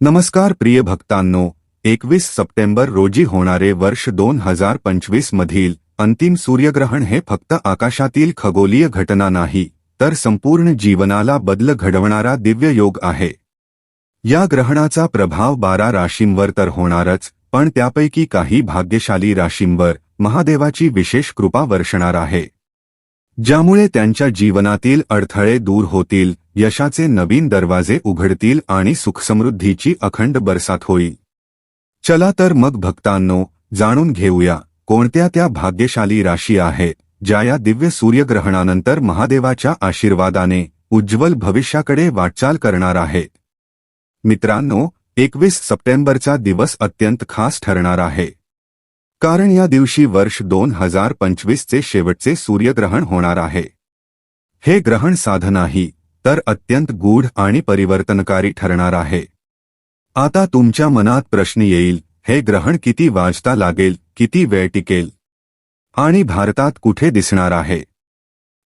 नमस्कार प्रिय भक्तांनो एकवीस सप्टेंबर रोजी होणारे वर्ष दोन हजार पंचवीस मधील अंतिम सूर्यग्रहण हे फक्त आकाशातील खगोलीय घटना नाही तर संपूर्ण जीवनाला बदल घडवणारा दिव्य योग आहे. या ग्रहणाचा प्रभाव बारा राशींवर तर होणारच पण त्यापैकी काही भाग्यशाली राशींवर महादेवाची विशेष कृपा वर्षणार आहे. ज्यामुळे त्यांच्या जीवनातील अडथळे दूर होतील यशाचे नवीन दरवाजे उघडतील आणि सुखसमृद्धीची अखंड बरसात होईल. चला तर मग भक्तांनो जाणून घेऊया कोणत्या त्या भाग्यशाली राशी आहे ज्या या दिव्य सूर्यग्रहणानंतर महादेवाच्या आशीर्वादाने उज्ज्वल भविष्याकडे वाटचाल करणार आहेत मित्रांनो एकवीस सप्टेंबरचा दिवस अत्यंत खास ठरणार आहे. कारण या दिवशी वर्ष दोन हजार पंचवीसचे शेवटचे सूर्यग्रहण होणार आहे. हे ग्रहण साधनाही तर अत्यंत गूढ आणि परिवर्तनकारी ठरणार आहे. आता तुमच्या मनात प्रश्न येईल हे ग्रहण किती वाजता लागेल किती वेळ टिकेल? आणि भारतात कुठे दिसणार आहे?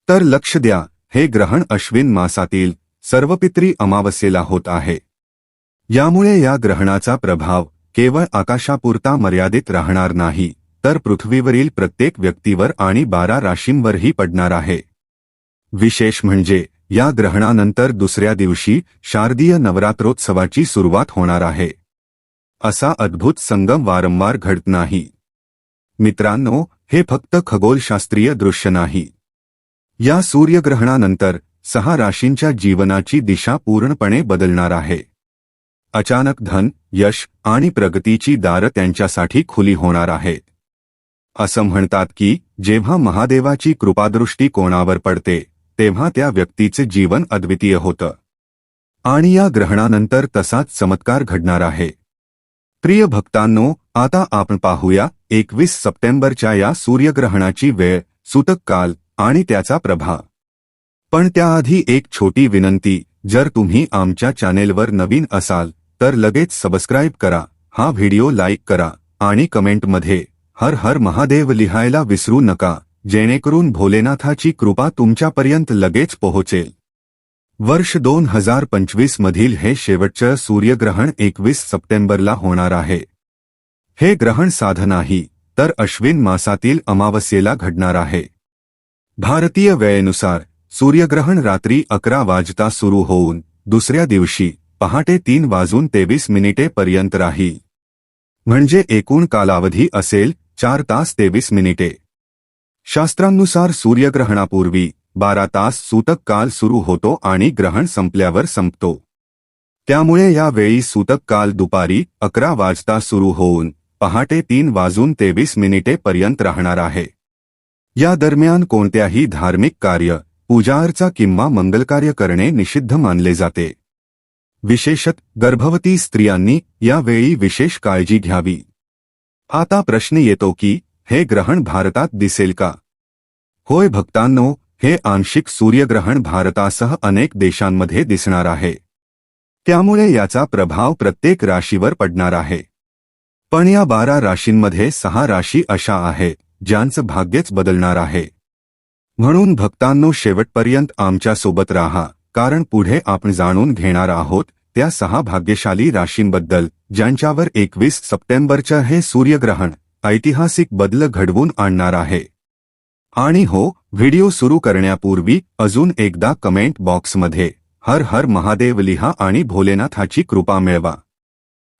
तर लक्ष द्या हे ग्रहण अश्विन मासातील सर्वपित्री अमावस्येला होत आहे. यामुळे या ग्रहणाचा प्रभाव केवळ आकाशापुरता मर्यादित राहणार नाही तर पृथ्वीवरील प्रत्येक व्यक्तीवर आणि बारा राशींवरही पडणार आहे. विशेष म्हणजे या ग्रहणानंतर दुसऱ्या दिवशी शारदीय नवरात्रोत्सवाची सुरुवात होणार आहे. असा अद्भुत संगम वारंवार घडत नाही. मित्रांनो हे फक्त खगोलशास्त्रीय दृश्य नाही. या सूर्यग्रहणानंतर सहा राशींच्या जीवनाची दिशा पूर्णपणे बदलणार आहे. अचानक धन यश आणि प्रगतीची दारं त्यांच्यासाठी खुली होणार आहेत असं म्हणतात की जेव्हा महादेवाची कृपादृष्टी कोणावर पडते तेव्हा त्या व्यक्तीचे जीवन अद्वितीय होतं. आणि या ग्रहणानंतर तसाच चमत्कार घडणार आहे. प्रिय भक्तांनो आता आपण पाहूया एकवीस सप्टेंबरच्या या सूर्यग्रहणाची वेळ सुतक काल आणि त्याचा प्रभा पण त्याआधी एक छोटी विनंती जर तुम्ही आमच्या चॅनेलवर नवीन असाल तर लगेच सबस्क्राईब करा हा व्हिडिओ लाईक करा आणि कमेंटमध्ये हर हर महादेव लिहायला विसरू नका. जेणेकरून भोलेनाथाची कृपा तुमच्यापर्यंत लगेच पोहोचेल. वर्ष दोन हजार पंचवीस मधील हे शेवटचं सूर्यग्रहण एकवीस सप्टेंबरला होणार आहे. हे ग्रहण साधनाही तर अश्विन मासातील अमावस्येला घडणार आहे. भारतीय वेळेनुसार सूर्यग्रहण रात्री अकरा वाजता सुरू होऊन दुसऱ्या दिवशी पहाटे तीन वाजून तेवीस मिनिटे पर्यंत राहील. म्हणजे एकूण कालावधी असेल चार तास तेवीस मिनिटे. शास्त्रांनुसार सूर्यग्रहणापूर्वी बारा तास सूतक काल सुरू होतो आणि ग्रहण संपल्यावर संपतो. त्यामुळे यावेळी सूतक काल दुपारी अकरा वाजता सुरू होऊन पहाटे तीन वाजून तेवीस मिनिटे पर्यंत राहणार आहे. या दरम्यान कोणत्याही धार्मिक कार्य पूजाअर्चा किंवा मंगलकार्य करणे निषिद्ध मानले जाते. विशेषत गर्भवती स्त्रियांनी यावेळी विशेष काळजी घ्यावी. आता प्रश्न येतो की हे ग्रहण भारतात दिसेल का? होय भक्तांनो हे आंशिक सूर्यग्रहण भारतासह अनेक देशांमध्ये दिसणार आहे. त्यामुळे याचा प्रभाव प्रत्येक राशीवर पडणार आहे. पण या बारा राशींमध्ये सहा राशी अशा आहे ज्यांचं भाग्यच बदलणार आहे. म्हणून भक्तांनो शेवटपर्यंत आमच्यासोबत राहा कारण पुढे आपण जाणून घेणार आहोत त्या सहा भाग्यशाली राशींबद्दल ज्यांच्यावर एकवीस सप्टेंबरच्या हे सूर्यग्रहण ऐतिहासिक बदल घडवून आणणार आहे. आणि हो व्हिडिओ सुरू करण्यापूर्वी अजून एकदा कमेंट बॉक्समध्ये हर हर महादेव लिहा आणि भोलेनाथाची कृपा मिळवा.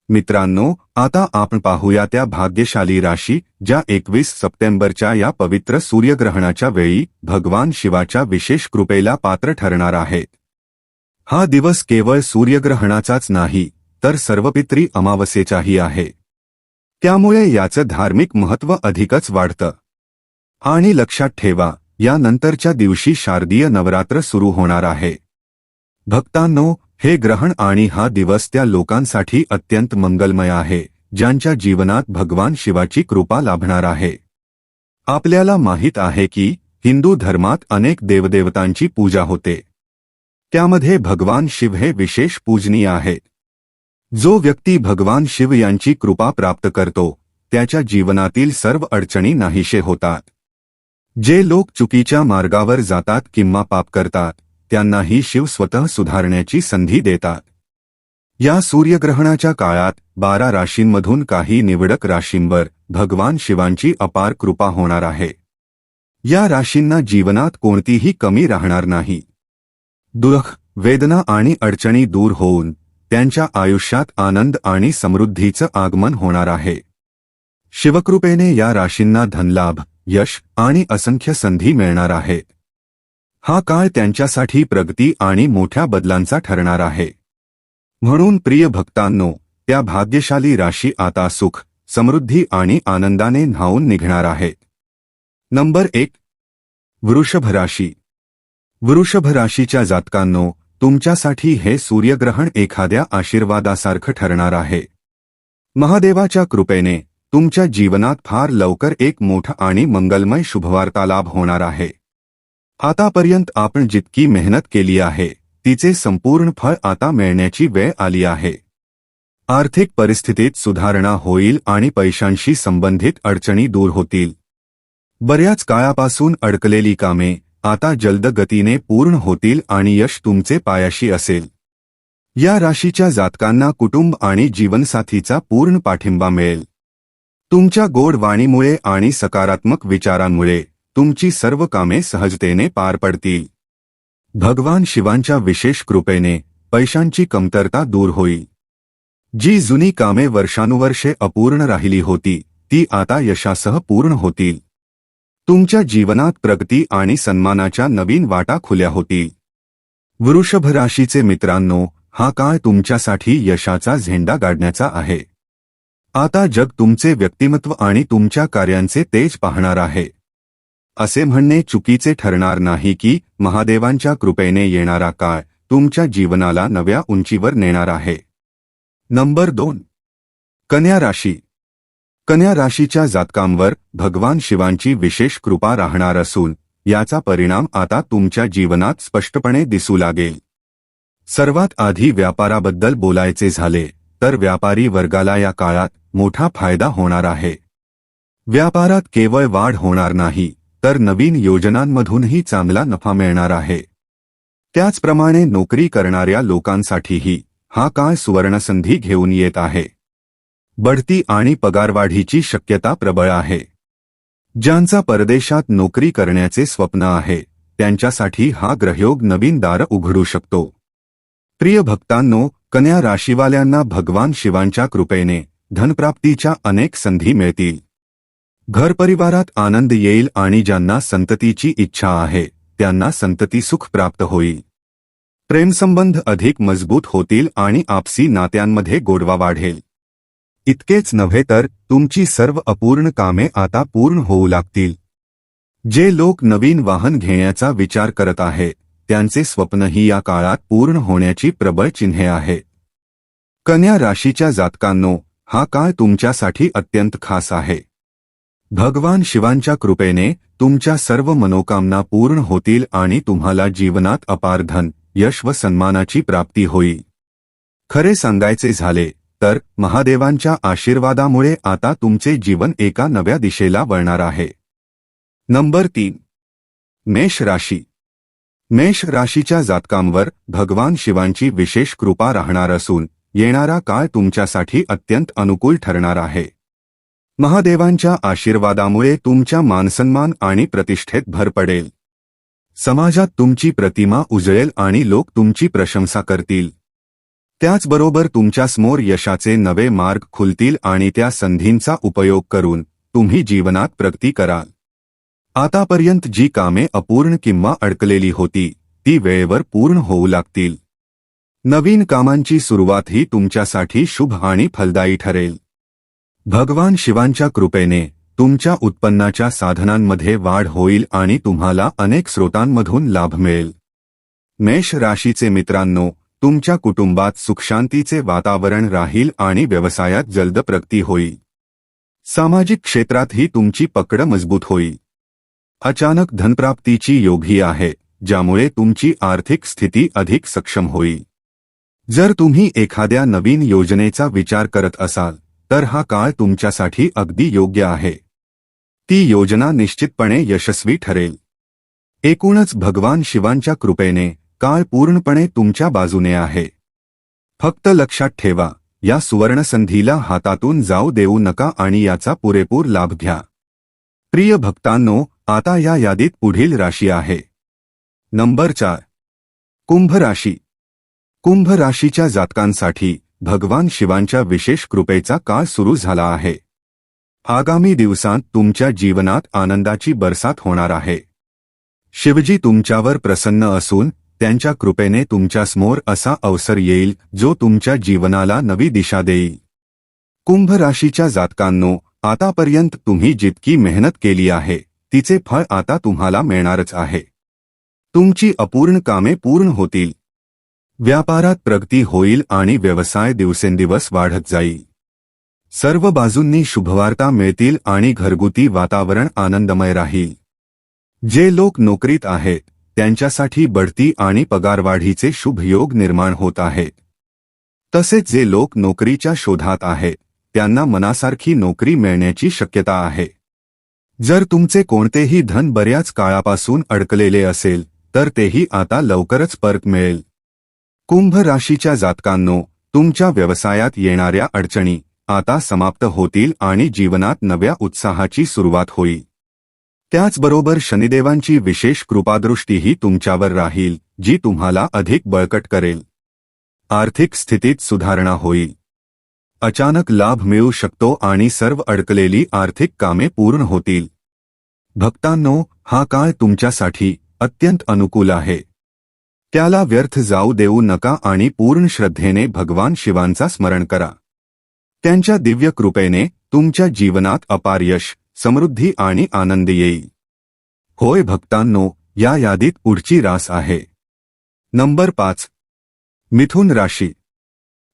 मित्रांनो आता आपण पाहूया त्या भाग्यशाली राशी ज्या एकवीस सप्टेंबरच्या या पवित्र सूर्यग्रहणाच्या वेळी भगवान शिवाच्या विशेष कृपेला पात्र ठरणार आहेत. हा दिवस केवळ सूर्यग्रहणाचाच नाही तर सर्वपित्री अमावस्येचाही आहे. त्यामुळे याचं धार्मिक महत्त्व अधिकच वाढतं. आणि लक्षात ठेवा यानंतरच्या दिवशी शारदीय नवरात्र सुरू होणार आहे. भक्तांनो हे ग्रहण आणि हा दिवस त्या लोकांसाठी अत्यंत मंगलमय आहे ज्यांच्या जीवनात भगवान शिवाची कृपा लाभणार आहे. आपल्याला माहीत आहे की हिंदू धर्मात अनेक देवदेवतांची पूजा होते. त्यामध्ये भगवान शिव हे विशेष पूजनीय आहेत जो व्यक्ती भगवान शिव यांची कृपा प्राप्त करतो त्याच्या जीवनातील सर्व अडचणी नाहीशे होतात. जे लोक चुकीच्या मार्गावर जातात किंवा पाप करतात त्यांनाही शिव स्वतः सुधारण्याची संधी देतात. या सूर्यग्रहणाच्या काळात बारा राशींमधून काही निवडक राशींवर भगवान शिवांची अपार कृपा होणार आहे. या राशींना जीवनात कोणतीही कमी राहणार नाही. दुःख वेदना आणि अडचणी दूर होऊन त्यांच्या आयुष्यात आनंद आणि समृद्धीचं आगमन होणार आहे. शिवकृपेने या राशींना धनलाभ यश आणि असंख्य संधी मिळणार आहे. हा काळ त्यांच्यासाठी प्रगती आणि मोठ्या बदलांचा ठरणार आहे. म्हणून प्रिय भक्तांनो त्या भाग्यशाली राशी आता सुख समृद्धी आणि आनंदाने न्हावून निघणार आहे. नंबर एक वृषभ राशी. वृषभ राशीच्या जातकांनो तुमच्यासाठी हे सूर्यग्रहण एखाद्या आशीर्वादासारखं ठरणार आहे. महादेवाच्या कृपेने तुमच्या जीवनात फार लवकर एक मोठा आणि मंगलमय शुभवार्ता लाभ होणार आहे. आतापर्यंत आपण जितकी मेहनत केली आहे तिचे संपूर्ण फळ आता मिळण्याची वेळ आली आहे. आर्थिक परिस्थितीत सुधारणा होईल आणि पैशांशी संबंधित अडचणी दूर होतील. बऱ्याच काळापासून अडकलेली कामे आता जलद गतीने पूर्ण होतील आणि यश तुमचे पायाशी असेल. या राशीच्या जातकांना कुटुंब आणि जीवनसाथीचा पूर्ण पाठिंबा मिळेल. तुमच्या गोड वाणीमुळे आणि सकारात्मक विचारांमुळे तुमची सर्व कामे सहजतेने पार पडतील. भगवान शिवांच्या विशेष कृपेने पैशांची कमतरता दूर होईल. जी जुनी कामे वर्षानुवर्षे अपूर्ण राहिली होती ती आता यशासह पूर्ण होतील. तुमच्या जीवनात प्रगती आणि सन्मानाच्या नवीन वाटा खुल्या होतील. वृषभ राशीचे मित्रांनो हा काळ तुमच्यासाठी यशाचा झेंडा गाडण्याचा आहे. आता जग तुमचे व्यक्तिमत्व आणि तुमच्या कार्यांचे तेज पाहणार आहे. असे म्हणणे चुकीचे ठरणार नाही की महादेवांच्या कृपेने येणारा काळ तुमच्या जीवनाला नव्या उंचीवर नेणार आहे. नंबर दोन. कन्या राशी. कन्या राशीच्या जातकांवर भगवान शिवांची विशेष कृपा राहणार असून याचा परिणाम आता तुमच्या जीवनात स्पष्टपणे दिसू लागेल. सर्वात आधी व्यापाराबद्दल बोलायचे झाले तर व्यापारी वर्गाला या काळात मोठा फायदा होणार आहे. व्यापारात केवळ वाढ होणार नाही तर नवीन योजनांमधूनही चांगला नफा मिळणार आहे. त्याचप्रमाणे नोकरी करणाऱ्या लोकांसाठीही हा काळ सुवर्णसंधी घेऊन येत आहे. बढती आणि पगारवाढीची शक्यता प्रबळ आहे. ज्यांचा परदेशात नोकरी करण्याचे स्वप्न आहे त्यांच्यासाठी हा ग्रहयोग नवीन दार उघडू शकतो. प्रिय भक्तांनो कन्या राशीवाल्यांना भगवान शिवांच्या कृपेने धनप्राप्तीच्या अनेक संधी मिळतील. घरपरिवारात आनंद येईल आणि ज्यांना संततीची इच्छा आहे त्यांना संतती सुख प्राप्त होईल. प्रेमसंबंध अधिक मजबूत होतील आणि आपसी नात्यांमध्ये गोडवा वाढेल. इतकेच नव्हे तर तुमची सर्व अपूर्ण कामे आता पूर्ण होऊ लागतील. जे लोक नवीन वाहन घेण्याचा विचार करत आहे त्यांचे स्वप्नही या काळात पूर्ण होण्याची प्रबळ चिन्हे आहे. कन्या राशीच्या जातकांनो हा काळ तुमच्यासाठी अत्यंत खास आहे. भगवान शिवांच्या कृपेने तुमच्या सर्व मनोकामना पूर्ण होतील आणि तुम्हाला जीवनात अपार धन यश व सन्मानाची प्राप्ती होईल. खरे सांगायचे झाले तर महादेवांच्या आशीर्वादामुळे आता तुमचे जीवन एका नव्या दिशेला वळणार आहे. नंबर तीन. मेष राशी. मेष राशीच्या जातकांवर भगवान शिवांची विशेष कृपा राहणार असून येणारा काळ तुमच्यासाठी अत्यंत अनुकूल ठरणार आहे. महादेवांच्या आशीर्वादामुळे तुमच्या मानसन्मान आणि प्रतिष्ठेत भर पडेल. समाजात तुमची प्रतिमा उजळेल आणि लोक तुमची प्रशंसा करतील. त्याचबरोबर तुमच्यासमोर यशाचे नवे मार्ग खुलतील आणि त्या संधींचा उपयोग करून तुम्ही जीवनात प्रगती कराल. आतापर्यंत जी कामे अपूर्ण किंवा अडकलेली होती ती वेळेवर पूर्ण होऊ लागतील. नवीन कामांची सुरुवात ही तुमच्यासाठी शुभ आणि फलदायी ठरेल. भगवान शिवांच्या कृपेने तुमच्या उत्पन्नाच्या साधनांमध्ये वाढ होईल आणि तुम्हाला अनेक स्रोतांमधून लाभ मिळेल. मेष राशीचे मित्रांनो तुमच्या कुटुंबात सुखशांतीचे वातावरण राहील आणि व्यवसायात जलद प्रगती होईल. सामाजिक क्षेत्रातही तुमची पकड मजबूत होईल. अचानक धनप्राप्तीची योगी आहे ज्यामुळे तुमची आर्थिक स्थिती अधिक सक्षम होईल. जर तुम्ही एखाद्या नवीन योजनेचा विचार करत असाल तर हा काळ तुमच्यासाठी अगदी योग्य आहे. ती योजना निश्चितपणे यशस्वी ठरेल. एकूणच भगवान शिवांच्या कृपेने काळ पूर्णपणे तुमच्या बाजूने आहे. फक्त लक्षात ठेवा या सुवर्णसंधीला हातातून जाऊ देऊ नका आणि याचा पुरेपूर लाभ घ्या. प्रिय भक्तांनो आता या यादीत पुढील राशी आहे. नंबर चार. कुंभ राशी. कुंभ राशीच्या जातकांसाठी भगवान शिवांच्या विशेष कृपेचा काळ सुरू झाला आहे. आगामी दिवसांत तुमच्या जीवनात आनंदाची बरसात होणार आहे. शिवजी तुमच्यावर प्रसन्न असून त्यांच्या कृपेने तुमच्यासमोर असा अवसर येईल जो तुमच्या जीवनाला नवी दिशा देईल. कुंभ राशीच्या जातकांनो आतापर्यंत तुम्ही जितकी मेहनत केली आहे तिचे फळ आता तुम्हाला मिळणारच आहे. तुमची अपूर्ण कामे पूर्ण होतील. व्यापारात प्रगती होईल आणि व्यवसाय दिवसेंदिवस वाढत जाईल. सर्व बाजूंनी शुभवार्ता मिळतील आणि घरगुती वातावरण आनंदमय राहील. जे लोक नोकरीत आहेत त्यांच्यासाठी बढती आणि पगारवाढीचे शुभ योग निर्माण होत आहेत तसेच जे लोक नोकरीच्या शोधात आहेत त्यांना मनासारखी नोकरी मिळण्याची शक्यता आहे. जर तुमचे कोणतेही धन बऱ्याच काळापासून अडकलेले असेल तर तेही आता लवकरच परत मिळेल. कुंभ राशीच्या जातकांनो तुमच्या व्यवसायात येणाऱ्या अडचणी आता समाप्त होतील आणि जीवनात नव्या उत्साहाची सुरुवात होईल. त्याचबरोबर शनिदेवांची विशेष कृपादृष्टीही तुमच्यावर राहील जी तुम्हाला अधिक बळकट करेल. आर्थिक स्थितीत सुधारणा होईल. अचानक लाभ मिळू शकतो आणि सर्व अडकलेली आर्थिक कामे पूर्ण होतील. भक्तांनो हा काळ तुमच्यासाठी अत्यंत अनुकूल आहे. त्याला व्यर्थ जाऊ देऊ नका आणि पूर्ण श्रद्धेने भगवान शिवांचा स्मरण करा. त्यांच्या दिव्य कृपेने तुमच्या जीवनात अपार यश समृद्धी आणि आनंद येईल होय भक्तांनो या यादीत पुढची रास आहे. नंबर पाच. मिथुन राशी.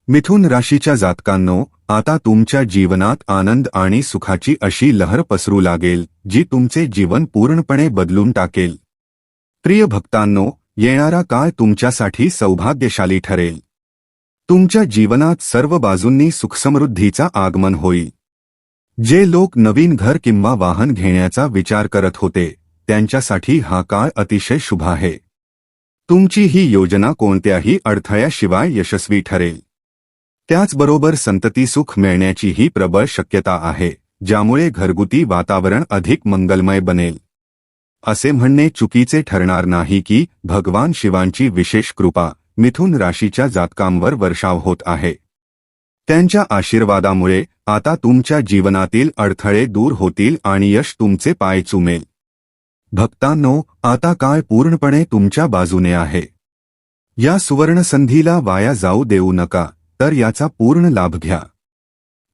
मिथुन राशीच्या जातकांनो आता तुमच्या जीवनात आनंद आणि सुखाची अशी लहर पसरू लागेल जी तुमचे जीवन पूर्णपणे बदलून टाकेल. प्रिय भक्तांनो येणारा काळ तुमच्यासाठी सौभाग्यशाली ठरेल. तुमच्या जीवनात सर्व बाजूंनी सुखसमृद्धीचा आगमन होईल. जे लोक नवीन घर किंवा वाहन घेण्याचा विचार करत होते त्यांच्यासाठी हा काळ अतिशय शुभ आहे. तुमची ही योजना कोणत्याही अडथळ्याशिवाय यशस्वी ठरेल. त्याचबरोबर संतती सुख मिळण्याचीही प्रबळ शक्यता आहे ज्यामुळे घरगुती वातावरण अधिक मंगलमय बनेल. असे म्हणणे चुकीचे ठरणार नाही की भगवान शिवांची विशेष कृपा मिथुन राशीच्या जातकांवर वर्षाव होत आहे. त्यांच्या आशीर्वादामुळे आता तुमच्या जीवनातील अडथळे दूर होतील आणि यश तुमचे पाय चुमेल. भक्तांनो आता काय पूर्णपणे तुमच्या बाजूने आहे. या सुवर्णसंधीला वाया जाऊ देऊ नका तर याचा पूर्ण लाभ घ्या.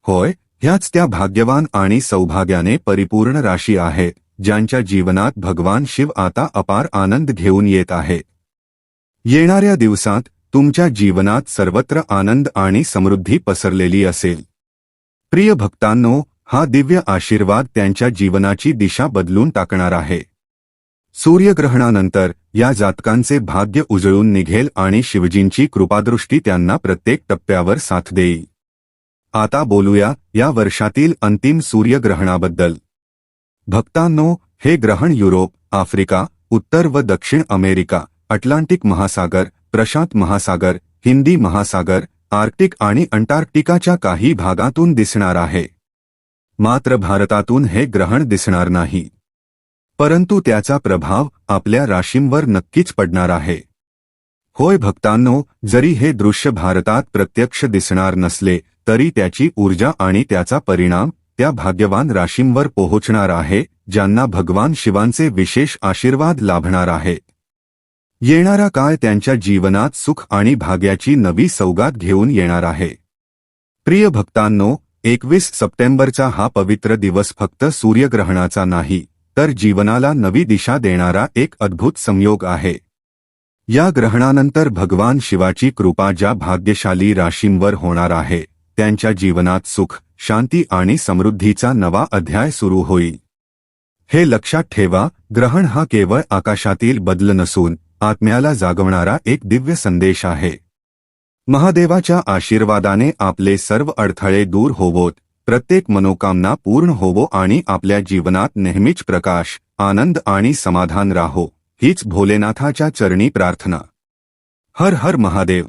होय ह्याच त्या भाग्यवान आणि सौभाग्याने परिपूर्ण राशी आहेत ज्यांच्या जीवनात भगवान शिव आता अपार आनंद घेऊन येत आहे. येणाऱ्या दिवसात तुमच्या जीवनात सर्वत्र आनंद आणि समृद्धी पसरलेली असेल. प्रिय भक्तांनो हा दिव्य आशीर्वाद त्यांच्या जीवनाची दिशा बदलून टाकणार आहे. सूर्यग्रहणानंतर या जातकांचे भाग्य उजळून निघेल आणि शिवजींची कृपादृष्टी त्यांना प्रत्येक टप्प्यावर साथ देईल. आता बोलूया या वर्षातील अंतिम सूर्यग्रहणाबद्दल. भक्तांनो हे ग्रहण युरोप आफ्रिका उत्तर व दक्षिण अमेरिका अटलांटिक महासागर प्रशांत महासागर हिंदी महासागर आर्क्टिक आणि अंटार्क्टिकाच्या काही भागातून दिसणार आहे. मात्र भारतातून हे ग्रहण दिसणार नाही. परंतु त्याचा प्रभाव आपल्या राशींवर नक्कीच पडणार आहे. होय भक्तांनो जरी हे दृश्य भारतात प्रत्यक्ष दिसणार नसले तरी त्याची ऊर्जा आणि त्याचा परिणाम त्या भाग्यवान राशींवर पोहोचणार आहे ज्यांना भगवान शिवांचे विशेष आशीर्वाद लाभणार आहे. येणारा काळ त्यांच्या जीवनात सुख आणि भाग्याची नवी सौगात घेऊन येणार आहे. प्रिय भक्तांनो एकवीस सप्टेंबरचा हा पवित्र दिवस फक्त सूर्यग्रहणाचा नाही तर जीवनाला नवी दिशा देणारा एक अद्भुत संयोग आहे. या ग्रहणानंतर भगवान शिवाची कृपा ज्या भाग्यशाली राशींवर होणार आहे त्यांच्या जीवनात सुख शांती आणि समृद्धीचा नवा अध्याय सुरू होईल. हे लक्षात ठेवा ग्रहण हा केवळ आकाशातील बदल नसून आत्म्याला जागवणारा एक दिव्य संदेश आहे. महादेवाच्या आशीर्वादाने आपले सर्व अडथळे दूर होवोत. प्रत्येक मनोकामना पूर्ण होवो आणि आपल्या जीवनात नेहमीच प्रकाश आनंद आणि समाधान राहो. हीच भोलेनाथाच्या चरणी प्रार्थना. हर हर महादेव.